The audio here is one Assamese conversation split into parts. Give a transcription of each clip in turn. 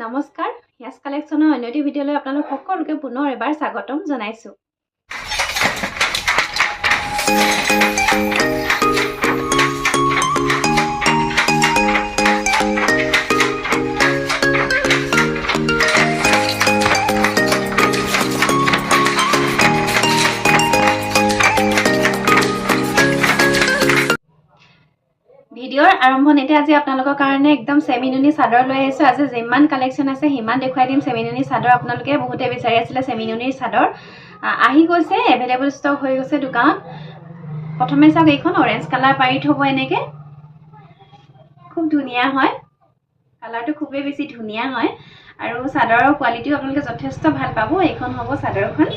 নমস্কাৰ ইয়াছ কালেকশ্যনৰ অন্য এটি ভিডিঅ'লৈ আপোনালোক সকলোকে পুনৰ এবাৰ স্বাগতম জনাইছোঁ। ভিডিঅ'ৰ আৰম্ভণিতে আজি আপোনালোকৰ কাৰণে একদম চেমিনুনি চাদৰ লৈ আহিছোঁ। আজি যিমান কালেকশ্যন আছে সিমান দেখুৱাই দিম। চেমিনুনি চাদৰ আপোনালোকে বহুতে বিচাৰি আছিলে চেমিনুনিৰ চাদৰ। আহি গৈছে এভেইলেবল ষ্টক হৈ গৈছে দোকানত প্ৰথমে চাওক এইখন অৰেঞ্জ কালাৰ পাৰি থ'ব এনেকৈ। খুব ধুনীয়া হয়। কালাৰটো খুবেই বেছি ধুনীয়া হয়। আৰু চাদৰৰ কোৱালিটিও আপোনালোকে যথেষ্ট ভাল পাব। এইখন হ'ব চাদৰখন।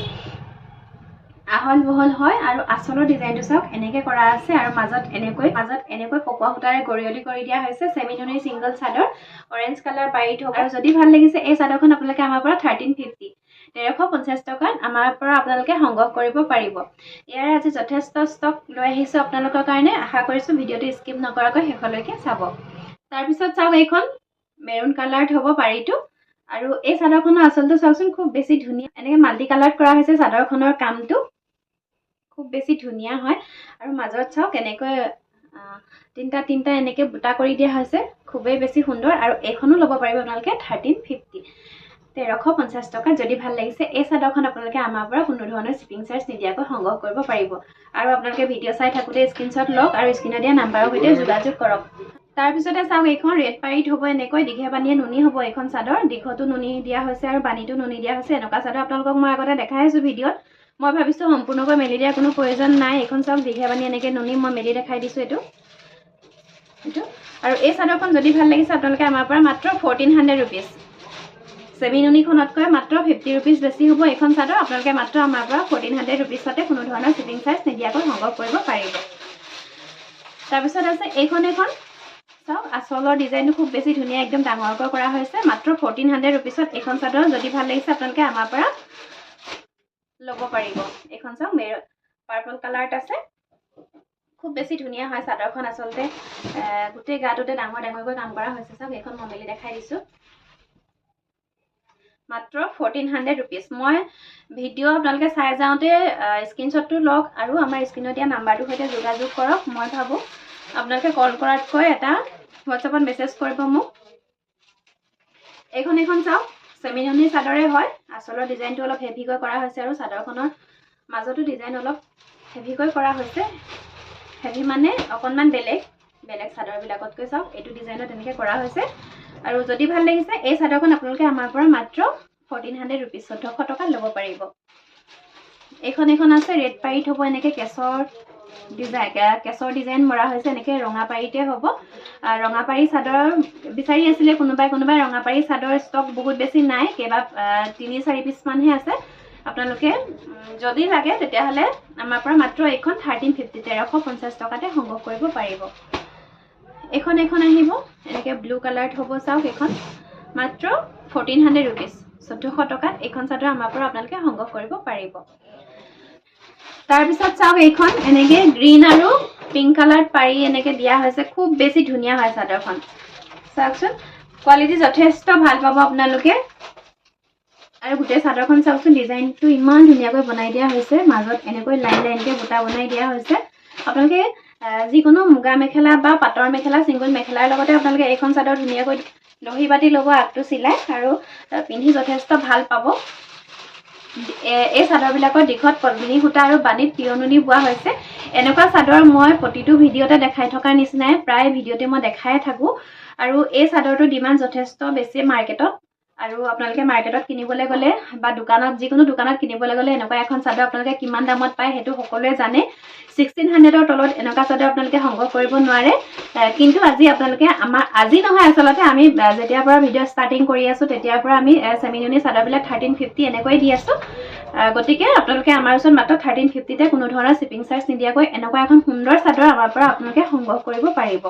আহল বহল হয় আৰু আচলৰ ডিজাইনটো চাওক এনেকে কৰা আছে আৰু মাজত এনেকৈ মাজত এনেকৈ পকোৱা সূতাৰে গৰিয়লি কৰি দিয়া হৈছে চেমিনুনিৰ ছিংগল চাদৰ অৰেঞ্জ কালাৰ পাৰি থওক আৰু যদি ভাল লাগিছে এই চাদৰখন আপোনালোকে আমাৰ পৰা থাৰ্টিন ফিফটি তেৰশ পঞ্চাছ টকাত আমাৰ পৰা আপোনালোকে সংগ্ৰহ কৰিব পাৰিব। ইয়াৰ আজি যথেষ্ট ষ্টক লৈ আহিছোঁ আপোনালোকৰ কাৰণে। আশা কৰিছোঁ ভিডিঅ'টো স্কিপ নকৰাকৈ শেষলৈকে চাব। তাৰপিছত চাওক এইখন মেৰুণ কালাৰত হ'ব পাৰিটো আৰু এই চাদৰখনৰ আচলটো চাওকচোন খুব বেছি ধুনীয়া এনেকৈ মাল্টি কালাৰত কৰা হৈছে চাদৰখনৰ কামটো। খুব বেছি ধুনীয়া হয়। আৰু মাজত চাওক এনেকৈ তিনিটা তিনিটা এনেকৈ বুটা কৰি দিয়া হৈছে। খুবেই বেছি সুন্দৰ আৰু এইখনো ল'ব পাৰিব আপোনালোকে থাৰ্টিন ফিফটি তেৰশ পঞ্চাছ টকাত যদি ভাল লাগিছে এই চাদৰখন আপোনালোকে আমাৰ পৰা কোনো ধৰণৰ শ্বিপিং চাৰ্জ নিদিয়াকৈ সংগ্ৰহ কৰিব পাৰিব। আৰু আপোনালোকে ভিডিঅ' চাই থাকোঁতে স্ক্ৰীনশ্বট লওক আৰু স্ক্ৰীণত দিয়া নাম্বাৰৰ সৈতে যোগাযোগ কৰক। তাৰপিছতে চাওক এইখন ৰেড পাৰিত হ'ব এনেকৈ দীঘে বানীয়ে নুনি হ'ব এইখন চাদৰ। দীঘতো নুনি দিয়া হৈছে আৰু বানীটো নুনি দিয়া হৈছে। এনেকুৱা চাদৰ আপোনালোকক মই আগতে দেখাই আছোঁ ভিডিঅ'ত। মই ভাবিছোঁ সম্পূৰ্ণকৈ মেলি দিয়াৰ কোনো প্ৰয়োজন নাই। এইখন চাওক দীঘে বানী এনেকৈ নুনি মই মেলি দেখাই দিছোঁ এইটো। এইটো। আৰু এই চাদৰখন যদি ভাল লাগিছে আপোনালোকে আমাৰ পৰা মাত্ৰ ফৰ্টিন হাণ্ড্ৰেড ৰুপিজ ছেমি নুনিখনতকৈ মাত্ৰ ফিফটি ৰুপিজ বেছি হ'ব এইখন চাদৰ। আপোনালোকে মাত্ৰ আমাৰ পৰা ফৰ্টিন হাণ্ড্ৰেড ৰুপিজতে কোনো ধৰণৰ শ্বিপিং চাৰ্জ নিদিয়াকৈ সংগ্ৰহ কৰিব পাৰিব। তাৰপিছত আছে এইখন এখন। চাওক আচলৰ ডিজাইনটো খুব বেছি ধুনীয়া একদম ডাঙৰকৈ কৰা হৈছে। মাত্ৰ ফৰ্টিন হাণ্ড্ৰেড ৰুপিজত এইখন চাদৰ যদি ভাল লাগিছে আপোনালোকে আমাৰ পৰা ল'ব পাৰিব। এইখন চাওক মেৰ পাৰ্পল কালাৰত আছে। খুব বেছি ধুনীয়া হয় চাদৰখন আচলতে। গোটেই গাটোতে ডাঙৰ ডাঙৰকৈ কাম কৰা হৈছে চাওক এইখন মই মেলি দেখাই দিছোঁ। মাত্ৰ ফৰ্টিন হাণ্ড্ৰেড ৰুপিজ মই ভিডিঅ' আপোনালোকে চাই যাওঁতে স্ক্ৰীনশ্বটটো লওক আৰু আমাৰ স্ক্ৰীণত দিয়া নাম্বাৰটোৰ সৈতে যোগাযোগ কৰক মই ভাবোঁ আপোনালোকে কল কৰাতকৈ এটা হোৱাটছএপত মেছেজ কৰিব মোক। এইখন এইখন চাওক। চেমিননি চাদৰে হয়। আচলৰ ডিজাইনটো অলপ হেভিকৈ কৰা হৈছে আৰু চাদৰখনৰ মাজতো ডিজাইন অলপ হেভিকৈ কৰা হৈছে। হেভি মানে অকণমান বেলেগ বেলেগ চাদৰবিলাকতকৈ চাওক এইটো ডিজাইনত তেনেকৈ কৰা হৈছে। আৰু যদি ভাল লাগিছে এই চাদৰখন আপোনালোকে আমাৰ পৰা মাত্ৰ ফৰ্টিন হাণ্ড্ৰেড ৰুপিজ চৈধ্যশ টকাত ল'ব পাৰিব। এইখন এইখন আছে ৰেড পাৰিত হ'ব এনেকৈ কেছৰ কেছৰ ডিজাইন মৰা হৈছে এনেকৈ ৰঙা পাৰিতে হ'ব। আহ, ৰঙা পাৰি চাদৰ বিচাৰি আছিলে কোনোবাই কোনোবাই। ৰঙা পাৰি চাদৰ ষ্টক বহুত বেছি নাই কেইবা তিনি চাৰি পিচমানহে আছে। আপোনালোকে যদি লাগে তেতিয়াহ'লে আমাৰ পৰা মাত্ৰ এইখন থাৰ্টিন ফিফটি তেৰশ পঞ্চাছ টকাতে সংগ্ৰহ কৰিব পাৰিব। এইখন এইখন আহিব। এনেকৈ ব্লু কালাৰত হ'ব চাওক এইখন। মাত্ৰ ফৰ্টিন হাণ্ড্ৰেড ৰুপিজ চৈধ্যশ টকাত এইখন চাদৰ আমাৰ পৰা আপোনালোকে সংগ্ৰহ কৰিব পাৰিব। তাৰপিছত চাওক এইখন, এনেকৈ গ্ৰীণ আৰু পিংক কালাৰত পাৰি এনেকৈ দিয়া হৈছে। খুব বেছি ধুনীয়া হয় চাদৰখন। চাওকচোন কোৱালিটি যথেষ্ট ভালো পাব আপোনালোকে। আৰু গোটেই চাদৰখন চাওকচোন ডিজাইনটো ইমান ধুনীয়াকৈ বনাই দিয়া হৈছে। মাজত এনেকৈ লাইন লাইনকৈ বুটা বনাই দিয়া হৈছে। আপোনালোকে যিকোনো মুগা মেখেলা বা পাটৰ মেখেলা, ছিংগল মেখেলাৰ লগতে আপোনালোকে এইখন চাদৰ ধুনীয়াকৈ দহি বাতি ল'ব, আগটো চিলাই আৰু পিন্ধি যথেষ্ট ভালো পাব। এই চাদৰবিলাকৰ দীঘত পদ্মিনী সূতা আৰু বানীত তিয়নুনি বোৱা হৈছে। এনেকুৱা চাদৰ মই প্ৰতিটো ভিডিঅ'তে দেখাই থকাৰ নিচিনাই প্ৰায় ভিডিঅ'তে মই দেখাই থাকোঁ। আৰু এই চাদৰটোৰ ডিমাণ্ড যথেষ্ট বেছি মাৰ্কেটত। আৰু আপোনালোকে মাৰ্কেটত কিনিবলৈ গ'লে বা দোকানত যিকোনো দোকানত কিনিবলৈ গ'লে এনেকুৱা এখন চাদৰ আপোনালোকে কিমান দামত পায় সেইটো সকলোৱে জানে। ছিক্সটিন হাণ্ড্ৰেডৰ তলত এনেকুৱা চাদৰ আপোনালোকে সংগ্ৰহ কৰিব নোৱাৰে। কিন্তু আজি আপোনালোকে আমাৰ আজি নহয় আচলতে আমি যেতিয়াৰ পৰা ভিডিঅ' ষ্টাৰ্টিং কৰি আছোঁ তেতিয়াৰ পৰা আমি চেমিনুনি চাদৰবিলাক থাৰ্টিন ফিফটি এনেকৈ দি আছোঁ। গতিকে আপোনালোকে আমাৰ ওচৰত মাত্ৰ থাৰ্টিন ফিফটিতে কোনো ধৰণৰ শ্বিপিং চাৰ্জ নিদিয়াকৈ এনেকুৱা এখন সুন্দৰ চাদৰ আমাৰ পৰা আপোনালোকে সংগ্ৰহ কৰিব পাৰিব।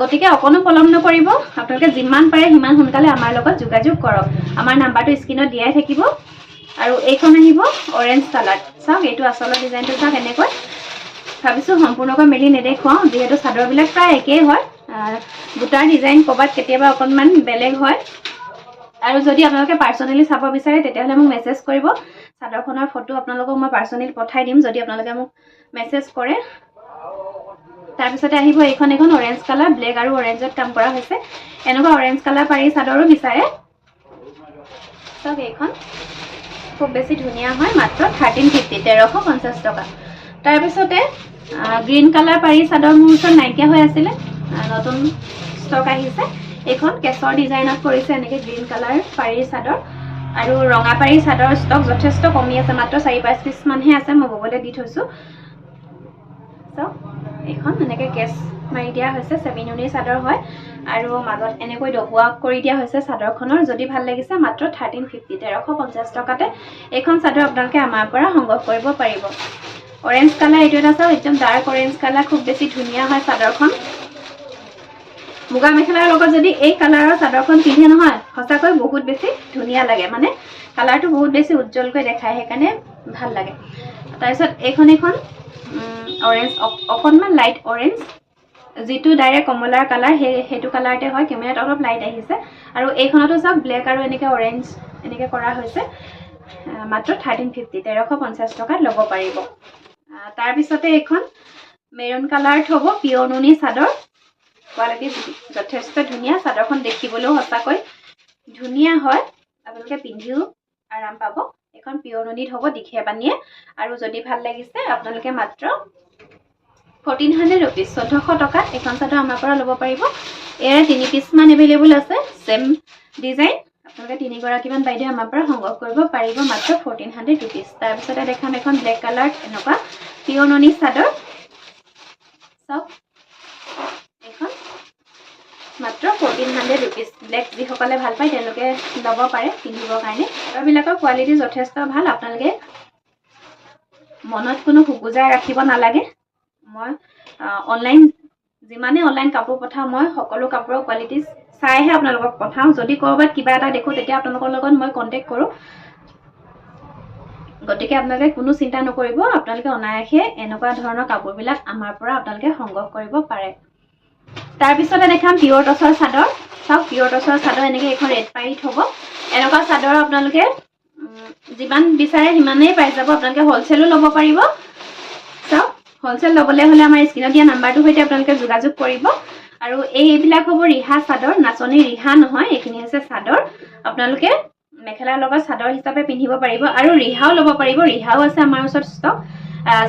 গতিকে অকণো পলম নকৰিব। আপোনালোকে যিমান পাৰে সিমান সোনকালে আমাৰ লগত যোগাযোগ কৰক। আমাৰ নাম্বাৰটো স্ক্ৰীণত দিয়াই থাকিব আৰু এইখন আহিব অৰেঞ্জ কালাৰ চাওক এইটো আচলৰ ডিজাইনটো চাওক এনেকৈ। ভাবিছোঁ সম্পূৰ্ণকৈ মেলি নেদেখুৱাওঁ যিহেতু চাদৰবিলাক প্ৰায় একেই হয়। বুটাৰ ডিজাইন ক'ৰবাত কেতিয়াবা অকণমান বেলেগ হয়। আৰু যদি আপোনালোকে পাৰ্চনেলি চাব বিচাৰে তেতিয়াহ'লে মোক মেছেজ কৰিব। চাদৰখনৰ ফটো আপোনালোকক মই পাৰ্চনেলি পঠাই দিম যদি আপোনালোকে মোক মেছেজ কৰে। তাৰপিছতে আহিব এইখন এখন অৰেঞ্জ কালাৰ ব্লেক আৰু অৰেঞ্জত কাম কৰা হৈছে। এনেকুৱা অৰেঞ্জ কালাৰ পাৰি চাদৰো বিচাৰে। চাওক এইখন খুব বেছি ধুনীয়া হয়, মাত্ৰ থাৰ্টিন ফিফটি তেৰশ পঞ্চাছ টকা। তাৰপিছতে গ্ৰীণ কালাৰ পাৰি চাদৰ মোৰ ওচৰত নাইকিয়া হৈ আছিলে নতুন ষ্টক আহিছে। এইখন কেছৰ ডিজাইনত কৰিছে এনেকৈ গ্ৰীণ কালাৰ পাৰি চাদৰ। আৰু ৰঙা পাৰি চাদৰ ষ্টক যথেষ্ট কমি আছে, মাত্ৰ চাৰি, পাঁচ পিচ মানহে আছে, মই ববলৈ দি থৈছোঁ। চাওক, এইখন এনেকৈ কেছ মাৰি দিয়া হৈছে চেমিনুনিৰ চাদৰ হয়। আৰু মাজত এনেকৈ দহুৱা কৰি দিয়া হৈছে চাদৰখনৰ যদি ভাল লাগিছে মাত্ৰ থাৰ্টিন ফিফটি তেৰশ পঞ্চাছ টকাতে এইখন চাদৰ আপোনালোকে আমাৰ পৰা সংগ্ৰহ কৰিব পাৰিব। অৰেঞ্জ কালাৰ এইটো এটা চাওক একদম ডাৰ্ক অৰেঞ্জ কালাৰ খুব বেছি ধুনীয়া হয় চাদৰখন। মুগা মেখেলাৰ লগত যদি এই কালাৰৰ চাদৰখন পিন্ধে নহয় সঁচাকৈ বহুত বেছি ধুনীয়া লাগে মানে কালাৰটো বহুত বেছি উজ্জ্বলকৈ দেখায় সেইকাৰণে ভাল লাগে। তাৰপিছত এইখন এখন অৰেঞ্জ অকণমান লাইট অৰেঞ্জ যিটো ডাইৰেক্ট কমলাৰ কালাৰ সেই সেইটো কালাৰতে হয় কেমেৰাত অলপ লাইট আহিছে। আৰু এইখনতো চাওক ব্লেক আৰু এনেকৈ অৰেঞ্জ এনেকৈ কৰা হৈছে। মাত্ৰ থাৰ্টিন ফিফটি তেৰশ পঞ্চাছ টকাত ল'ব পাৰিব। তাৰপিছতে এইখন কালাৰত হ'ব পিয়ৰ নুনি চাদৰ। কোৱালিটি যথেষ্ট ধুনীয়া চাদৰখন দেখিবলৈও সঁচাকৈ ধুনীয়া হয়। আপোনালোকে পিন্ধিও আৰাম পাব। এখন পিয়ৰ নুনিত হ'ব দীঘে বানিয়ে আৰু যদি ভাল লাগিছে আপোনালোকে মাত্ৰ ফৰ্টিন হাণ্ড্ৰেড ৰুপিজ চৈধ্যশ টকাত এইখন চাদৰ আমাৰ পৰা ল'ব পাৰিব। ইয়াৰে তিনি পিচমান এভেইলেবল আছে ছেম ডিজাইন আপোনালোকে তিনিগৰাকীমান বাইদেৱে আমাৰ পৰা সংগ্ৰহ কৰিব পাৰিব মাত্ৰ ফৰ্টিন হাণ্ড্ৰেড ৰুপিজ তাৰপিছতে দেখাম এখন ব্লেক কালাৰ এনেকুৱা পিয়ৰ নুনি চাদৰ। চাওক এইখন মাত্ৰ ফৰ্টিন হাণ্ড্ৰেড ৰুপিজ ব্লেক যিসকলে ভাল পায় তেওঁলোকে ল'ব পাৰে পিন্ধিবৰ কাৰণে। চাদৰবিলাকৰ কোৱালিটি যথেষ্ট ভাল। আপোনালোকে মনত কোনো খোকোজা ৰাখিব নালাগে। মই অনলাইন যিমানেই অনলাইন কাপোৰ পঠাওঁ মই সকলো কাপোৰৰ কোৱালিটি চাইহে আপোনালোকক পঠাওঁ। যদি ক'ৰবাত কিবা এটা দেখোঁ তেতিয়া আপোনালোকৰ লগত মই কণ্টেক্ট কৰোঁ। গতিকে আপোনালোকে কোনো চিন্তা নকৰিব আপোনালোকে অনায়াসে এনেকুৱা ধৰণৰ কাপোৰবিলাক আমাৰ পৰা আপোনালোকে সংগ্ৰহ কৰিব পাৰে। তাৰপিছতে দেখাম পিয়ৰ টচৰ চাদৰ। চাওক পিয়ৰ টচৰ চাদৰ এনেকৈ এইখন ৰেড পাৰি থ'ব এনেকুৱা চাদৰ আপোনালোকে যিমান বিচাৰে সিমানেই পাই যাব। আপোনালোকে হ'লচেলো ল'ব পাৰিব। চাওক হ'লচেল ল'বলৈ হ'লে আমাৰ স্ক্ৰীণত দিয়া নাম্বাৰটোৰ সৈতে আপোনালোকে যোগাযোগ কৰিব। আৰু এইবিলাক হ'ব ৰিহা চাদৰ নাচনী ৰিহা নহয় এইখিনি হৈছে চাদৰ। আপোনালোকে মেখেলাৰ লগত চাদৰ হিচাপে পিন্ধিব পাৰিব আৰু ৰিহাও ল'ব পাৰিব। ৰিহাও আছে আমাৰ ওচৰত ষ্টক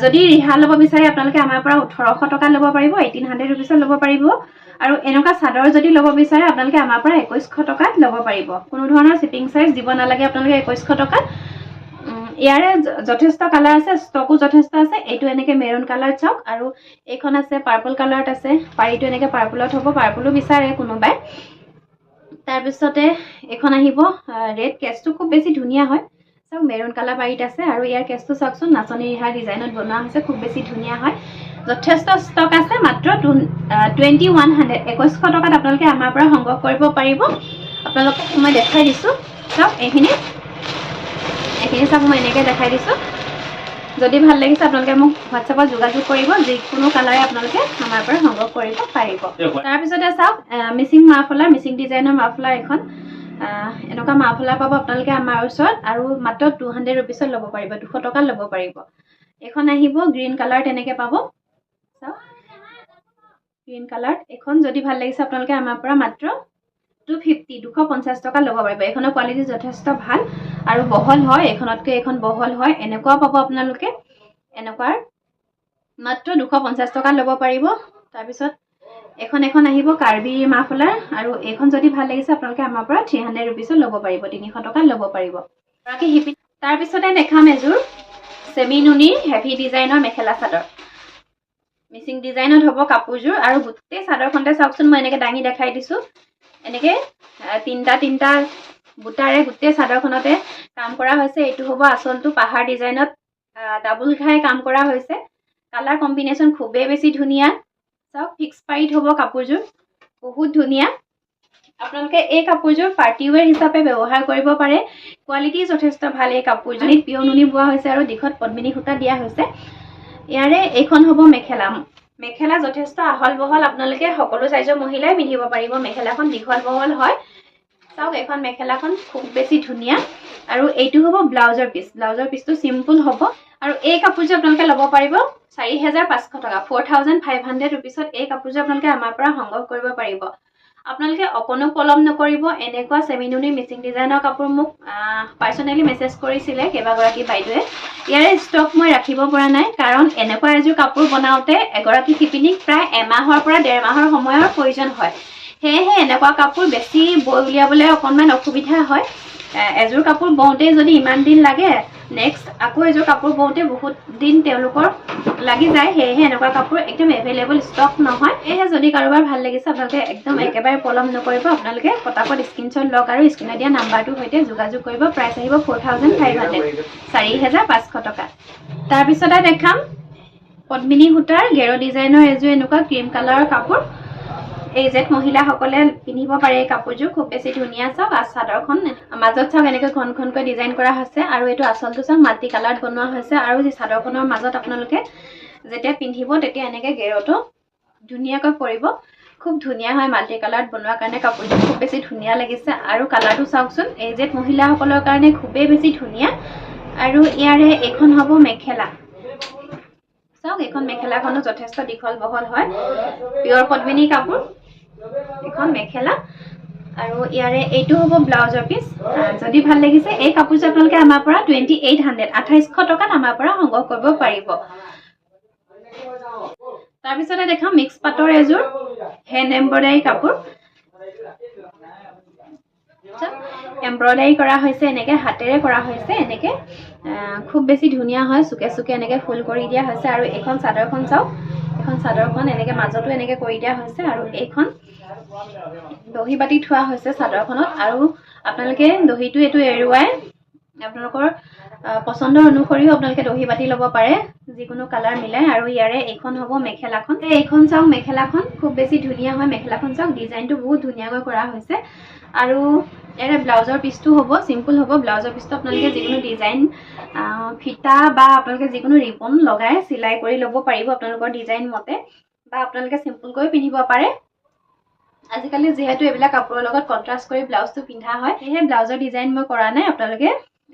যদি ৰিহা ল'ব বিচাৰে আপোনালোকে আমাৰ পৰা ওঠৰশ টকা ল'ব পাৰিব এইটিন হাণ্ড্ৰেড ৰুপিছত ল'ব পাৰিব। আৰু এনেকুৱা চাদৰ যদি ল'ব বিচাৰে আপোনালোকে আমাৰ পৰা একৈছশ টকাত ল'ব পাৰিব। কোনো ধৰণৰ শ্বিপিং চাৰ্জ দিব নালাগে আপোনালোকে একৈছশ টকাত। ইয়াৰে যথেষ্ট কালাৰ আছে ষ্টকো যথেষ্ট আছে এইটো এনেকৈ মেৰুণ কালাৰ চাওক আৰু এইখন আছে পাৰ্পল কালাৰত আছে পাৰিটো এনেকৈ পাৰ্পলত হ'ব পাৰ্পলো বিচাৰে কোনোবাই। তাৰপিছতে এইখন আহিব ৰেড কেছটো খুব বেছি ধুনীয়া হয়। চাওক মেৰুণ কালাৰ পাৰীত আছে আৰু ইয়াৰ কেছটো চাওকচোন নাচনী ৰিহাৰ ডিজাইনত বনোৱা হৈছে খুব বেছি ধুনীয়া হয়। যথেষ্ট ষ্টক আছে মাত্ৰ টুৱেণ্টি ওৱান হাণ্ড্ৰেড একৈছশ টকাত আপোনালোকে আমাৰ পৰা সংগ্ৰহ কৰিব পাৰিব। আপোনালোকক মই দেখাই দিছোঁ। চাওক এইখিনি এইখিনি চাওক মই এনেকৈ দেখাই দিছোঁ। যদি ভাল লাগিছে আপোনালোকে মোক হোৱাটছএপত যোগাযোগ কৰিব যিকোনো কালাৰে আপোনালোকে আমাৰ পৰা সংগ্ৰহ কৰিব পাৰিব। তাৰপিছতে চাওক মিচিং মাফলাৰ মিচিং ডিজাইনৰ মাফলাৰ এখন। এনেকুৱা মাফলাৰ পাব আপোনালোকে আমাৰ ওচৰত আৰু মাত্ৰ টু হাণ্ড্ৰেড ৰুপিছত ল'ব পাৰিব দুশ টকাত ল'ব পাৰিব। এইখন আহিব গ্ৰীণ কালাৰ তেনেকৈ পাব। চাওক গ্ৰীণ কালাৰ এইখন যদি ভাল লাগিছে আপোনালোকে আমাৰ পৰা মাত্ৰ টু ফিফটি দুশ পঞ্চাছ টকা ল'ব পাৰিব। এইখনৰ কোৱালিটি যথেষ্ট ভাল। আৰু বহল হয় এইখনতকৈ এইখন বহল হয় এনেকুৱাও পাব আপোনালোকে। এনেকুৱাৰ মাত্ৰ দুশ পঞ্চাছ টকাত ল'ব পাৰিব। তাৰপিছত এখন এখন আহিব কাৰ্বি মাফলাৰ আৰু এইখন যদি ভাল লাগিছে আপোনালোকে আমাৰ পৰা থ্ৰী হাণ্ড্ৰেড ৰুপিছত ল'ব পাৰিব তিনিশ টকাত ল'ব পাৰিব। তাৰপিছতে দেখাম এযোৰ চেমি নুনিৰ হেভি ডিজাইনৰ মেখেলা চাদৰ। মিচিং ডিজাইনত হ'ব কাপোৰযোৰ আৰু গোটেই চাদৰখনতে চাওকচোন মই এনেকৈ দাঙি দেখাই দিছোঁ। এনেকৈ তিনিটা তিনিটা বুটাৰে গোটেই চাদৰখনতে কাম কৰা হৈছে। এইটো হ'ব আচলটো পাহাৰ ডিজাইনত ডাবুল ঘাই কাম কৰা হৈছে। কালাৰ কম্বিনেশ্যন খুবেই বেছি ধুনীয়া। চাওক ফিক্স পাৰিত হ'ব কাপোৰযোৰ। বহুত ধুনীয়া। আপোনালোকে এই কাপোৰযোৰ পাৰ্টি ৱেৰ হিচাপে ব্যৱহাৰ কৰিব পাৰে। কোৱালিটি যথেষ্ট ভালো। এই কাপোৰযোৰ পিয়ৰ নুনি বোৱা হৈছে আৰু দীঘত পদ্মিনী সূতা দিয়া হৈছে। ইয়াৰে এইখন হ'ব মেখেলা। মেখেলা যথেষ্ট আহল বহল আপোনালোকে সকলো চাইজৰ মহিলাই পিন্ধিব পাৰিব। মেখেলাখন দীঘল বহল হয়। চাওক এইখন মেখেলাখন খুব বেছি ধুনীয়া। আৰু এইটো হ'ব ব্লাউজৰ পিচ ব্লাউজৰ পিচটো চিম্পুল হ'ব। আৰু এই কাপোৰযোৰ আপোনালোকে ল'ব পাৰিব চাৰি হেজাৰ পাঁচশ টকা। ফ'ৰ থাউজেণ্ড ফাইভ হাণ্ড্ৰেড ৰুপিছত এই কাপোৰযোৰ আপোনালোকে আমাৰ পৰা সংগ্ৰহ কৰিব পাৰিব। আপোনালোকে অকণো পলম নকৰিব। এনেকুৱা চেমিনুনি মিচিং ডিজাইনৰ কাপোৰ মোক পাৰ্চনেলি মেছেজ কৰিছিলে কেইবাগৰাকী বাইদেৱে। ইয়াৰে ষ্টক মই ৰাখিব পৰা নাই কাৰণ এনেকুৱা এযোৰ কাপোৰ বনাওঁতে এগৰাকী শিপিনীক প্ৰায় এমাহৰ পৰা ডেৰ মাহৰ সময়ৰ প্ৰয়োজন হয়। সেয়েহে এনেকুৱা কাপোৰ বেছি বৈ উলিয়াবলৈ অকণমান অসুবিধা হয়। এযোৰ কাপোৰ বওঁতেই যদি ইমান দিন লাগে নেক্সট আকৌ এযোৰ কাপোৰ বওঁতে বহুত দিন তেওঁলোকৰ লাগি যায়। সেয়েহে এনেকুৱা কাপোৰ একদম এভেইলেবল ষ্টক নহয়। সেয়েহে যদি কাৰোবাৰ ভাল লাগিছে আপোনালোকে একদম একেবাৰে পলম নকৰিব। আপোনালোকে পটাপট স্ক্ৰীনশ্বট লওক আৰু স্ক্ৰীণত দিয়া নাম্বাৰটোৰ সৈতে যোগাযোগ কৰিব। প্ৰাইচ আহিব ফ'ৰ থাউজেণ্ড ফাইভ হাণ্ড্ৰেড চাৰি হেজাৰ পাঁচশ টকা। তাৰপিছতে দেখাম। পদ্মিনী সূতাৰ গেৰ ডিজাইনৰ এযোৰ এনেকুৱা ক্ৰীম কালাৰৰ কাপোৰ। এই জেঠ মহিলাসকলে পিন্ধিব পাৰে এই কাপোৰযোৰ খুব বেছি ধুনীয়া চাওক আৰু চাদৰখন মাজত চাওক এনেকৈ ঘন ঘনকৈ ডিজাইন কৰা হৈছে আৰু এইটো আচলটো চাওক মাল্টি কালাৰত বনোৱা হৈছে আৰু এই চাদৰখনৰ মাজত আপোনালোকে যেতিয়া পিন্ধিব তেতিয়া এনেকৈ গেৰটো ধুনীয়াকৈ পৰিব। খুব ধুনীয়া হয় মাল্টি কালাৰত বনোৱাৰ কাৰণে কাপোৰযোৰ খুব বেছি ধুনীয়া লাগিছে। আৰু কালাৰটো চাওকচোন এই জেঠ মহিলাসকলৰ কাৰণে খুবেই বেছি ধুনীয়া। আৰু ইয়াৰে এইখন হ'ব মেখেলা। চাওক এইখন মেখেলাখনো যথেষ্ট দীঘল বহল হয়। পিয়ৰ পদ্মিনী কাপোৰ। এখন মেখেলা। আৰু ইয়াৰে এইটো হ'ব ব্লাউজৰ পিচ যদি ভাল লাগিছে এই কাপোৰযোৰ আপোনালোকে আমাৰ পৰা টুৱেণ্টি এইট হাণ্ড্ৰেড আঠাইছশ টকাত আমাৰ পৰা সংগ্ৰহ কৰিব পাৰিব। তাৰপিছতে দেখাম মিক্স পাটৰ এযোৰ হেণ্ড এম্ব্ৰইডাৰী কাপোৰ। এম্ব্ৰইডাৰী কৰা হৈছে এনেকে হাতেৰে কৰা হৈছে এনেকে খুব বেছি ধুনীয়া হয় চুকে চুকে এনেকে ফুল কৰি দিয়া হৈছে। আৰু এইখন চাদৰখন চাওক এইখন চাদৰখন এনেকে মাজতো এনেকে কৰি দিয়া হৈছে। আৰু এইখন দহি বাতি থোৱা হৈছে চাদৰখনত আৰু আপোনালোকে দহিটো এইটো এৰুৱাই আপোনালোকৰ পচন্দৰ অনুসৰিও আপোনালোকে দহি বাতি ল'ব পাৰে যিকোনো কালাৰ মিলাই আৰু ইয়াৰে এইখন হ'ব মেখেলাখন। এই এইখন চাওক মেখেলাখন খুব বেছি ধুনীয়া হয় মেখেলাখন চাওক ডিজাইনটো বহুত ধুনীয়াকৈ কৰা হৈছে। আৰু ইয়াৰে ব্লাউজৰ পিচটো হ'ব চিম্পুল হ'ব ব্লাউজৰ পিচটো আপোনালোকে যিকোনো ডিজাইন ফিটা বা আপোনালোকে যিকোনো ৰিবন লগাই চিলাই কৰি ল'ব পাৰিব আপোনালোকৰ ডিজাইন মতে বা আপোনালোকে চিম্পুলকৈ পিন্ধিব পাৰে। আজিকালি যিহেতু এইবিলাক কাপোৰৰ লগত কণ্ট্ৰাষ্ট কৰি ব্লাউজটো পিন্ধা হয় সেয়েহে ব্লাউজৰ ডিজাইন মই কৰা নাই আপোনালোকে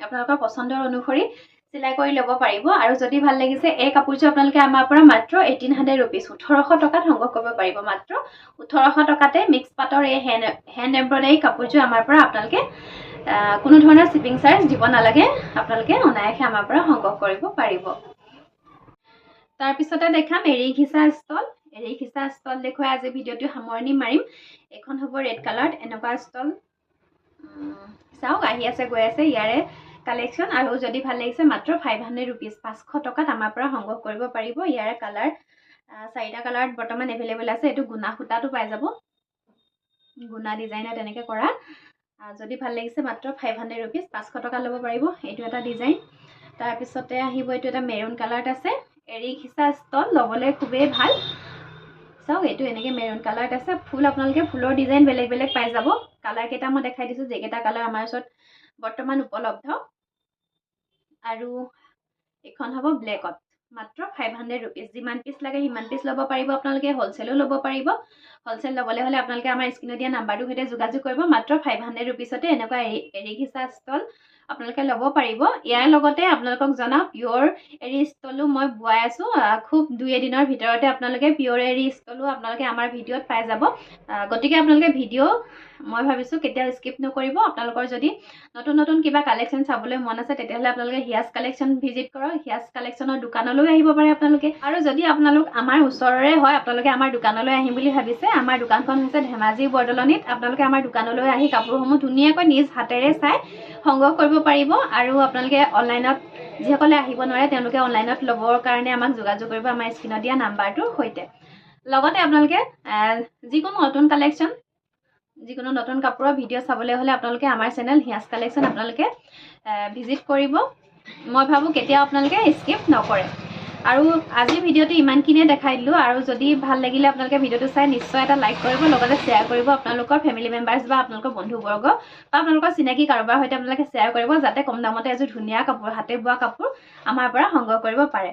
আপোনালোকৰ পচন্দৰ অনুসৰি চিলাই কৰি ল'ব পাৰিব। আৰু যদি ভাল লাগিছে এই কাপোৰযোৰ আপোনালোকে আমাৰ পৰা মাত্ৰ এইটিন হাণ্ড্ৰেড ৰুপিজ ওঠৰশ টকাত সংগ্ৰহ কৰিব পাৰিব মাত্ৰ। ওঠৰশ টকাতে মিক্স পাটৰ এই হেণ্ড হেণ্ড এম্ব্ৰইডাৰী কাপোৰযোৰ আমাৰ পৰা আপোনালোকে কোনো ধৰণৰ শ্বিপিং চাৰ্জ দিব নালাগে। আপোনালোকে অনায়াসে আমাৰ পৰা সংগ্ৰহ কৰিব পাৰিব। তাৰপিছতে দেখাম এৰী ঘিচা ষ্টল। এৰী ঘিচা ষ্টল দেখুৱাই আজি ভিডিঅ'টো সামৰণি মাৰিম। এইখন হ'ব ৰেড কালাৰত এনেকুৱা ষ্টল। চাওক আহি আছে গৈ আছে ইয়াৰে কালেকশ্যন। আৰু যদি ভাল লাগিছে মাত্ৰ ফাইভ হাণ্ড্ৰেড ৰুপিজ পাঁচশ টকাত আমাৰ পৰা সংগ্ৰহ কৰিব পাৰিব। ইয়াৰে কালাৰ চাৰিটা কালাৰত বৰ্তমান এভেইলেবল আছে। এইটো গুণা সূতাটো পাই যাব। গুণা ডিজাইনত এনেকৈ কৰা। যদি ভাল লাগিছে মাত্ৰ ফাইভ হাণ্ড্ৰেড ৰুপিজ পাঁচশ টকা ল'ব পাৰিব এইটো এটা ডিজাইন। তাৰপিছতে আহিব এইটো এটা মেৰুণ কালাৰত আছে। এৰী ঘিচা ষ্টল ল'বলৈ খুবেই ভাল। চাওক এইটো এনেকৈ মেৰুণ কালাৰত আছে। ফুল আপোনালোকে ফুলৰ ডিজাইন বেলেগ বেলেগ পাই যাব। কালাৰ কেইটা মই দেখাই দিছোঁ যিকেইটা কালাৰ আমাৰ ওচৰত বৰ্তমান উপলব্ধ। আৰু এইখন হ'ব ব্লেকত মাত্ৰ ফাইভ হাণ্ড্ৰেড ৰুপিজ যিমান পিচ লাগে সিমান পিচ ল'ব পাৰিব আপোনালোকে হ'লচেলো ল'ব পাৰিব। হ'লচেল ল'বলৈ হ'লে আপোনালোকে আমাৰ স্ক্ৰীণত দিয়া নাম্বাৰটোৰ সৈতে যোগাযোগ কৰিব। মাত্ৰ ফাইভ হাণ্ড্ৰেড ৰুপিজতে এনেকুৱা এৰী এৰী ঘিচা ষ্টল আপোনালোকে ল'ব পাৰিব। ইয়াৰ লগতে আপোনালোকক জনাওঁ পিয়'ৰ এৰী ষ্টলো মই বোৱাই আছোঁ। খুব দুই এদিনৰ ভিতৰতে আপোনালোকে পিয়'ৰ এৰী ষ্টলো আপোনালোকে আমাৰ ভিডিঅ'ত পাই যাব। গতিকে আপোনালোকে ভিডিঅ' মই ভাবিছোঁ কেতিয়াও স্কিপ নকৰিব। আপোনালোকৰ যদি নতুন নতুন কিবা কালেকশ্যন চাবলৈ মন আছে তেতিয়াহ'লে আপোনালোকে হিয়াজ কালেকশ্যন ভিজিট কৰক। হিয়াজ কালেকশ্যনৰ দোকানলৈ আহিব পাৰে আপোনালোকে। আৰু যদি আপোনালোক আমাৰ ওচৰৰে হয় আপোনালোকে আমাৰ দোকানলৈ আহিম বুলি ভাবিছে। আমাৰ দোকানখন হৈছে ধেমাজি বৰদলনিত। আপোনালোকে আমাৰ দোকানলৈ আহি কাপোৰসমূহ ধুনীয়াকৈ নিজ হাতেৰে চাই সংগ্ৰহ কৰিব পাৰিব আৰু আপোনালোকে অনলাইনত যিসকলে আহিব নোৱাৰে তেওঁলোকে অনলাইনত ল'বৰ কাৰণে আমাক যোগাযোগ কৰিব আমাৰ স্ক্ৰীণত দিয়া নাম্বাৰটোৰ সৈতে। লগতে আপোনালোকে যিকোনো নতুন কালেকশ্যন যিকোনো নতুন কাপোৰৰ ভিডিঅ' চাবলৈ হ'লে আপোনালোকে আমাৰ চেনেল হিয়াজ কালেকশ্যন আপোনালোকে ভিজিট কৰিব। মই ভাবোঁ কেতিয়াও আপোনালোকে স্কিপ নকৰে। আৰু আজিৰ ভিডিঅ'টো ইমানখিনিয়ে দেখাই দিলোঁ আৰু যদি ভাল লাগিলে আপোনালোকে ভিডিঅ'টো চাই নিশ্চয় এটা লাইক কৰিব লগতে শ্বেয়াৰ কৰিব আপোনালোকৰ ফেমিলি মেম্বাৰ্ছ বা আপোনালোকৰ বন্ধুবৰ্গ বা আপোনালোকৰ চিনাকি কাৰোবাৰ সৈতে আপোনালোকে শ্বেয়াৰ কৰিব যাতে কম দামতে এযোৰ ধুনীয়া কাপোৰ হাতে বোৱা কাপোৰ আমাৰ পৰা সংগ্ৰহ কৰিব পাৰে।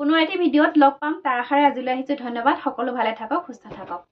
পুনৰ এটি ভিডিঅ'ত লগ পাম। তাৰ আশাৰে আজিলৈ আহিছোঁ। ধন্যবাদ। সকলো ভালে থাকক সুস্থ থাকক।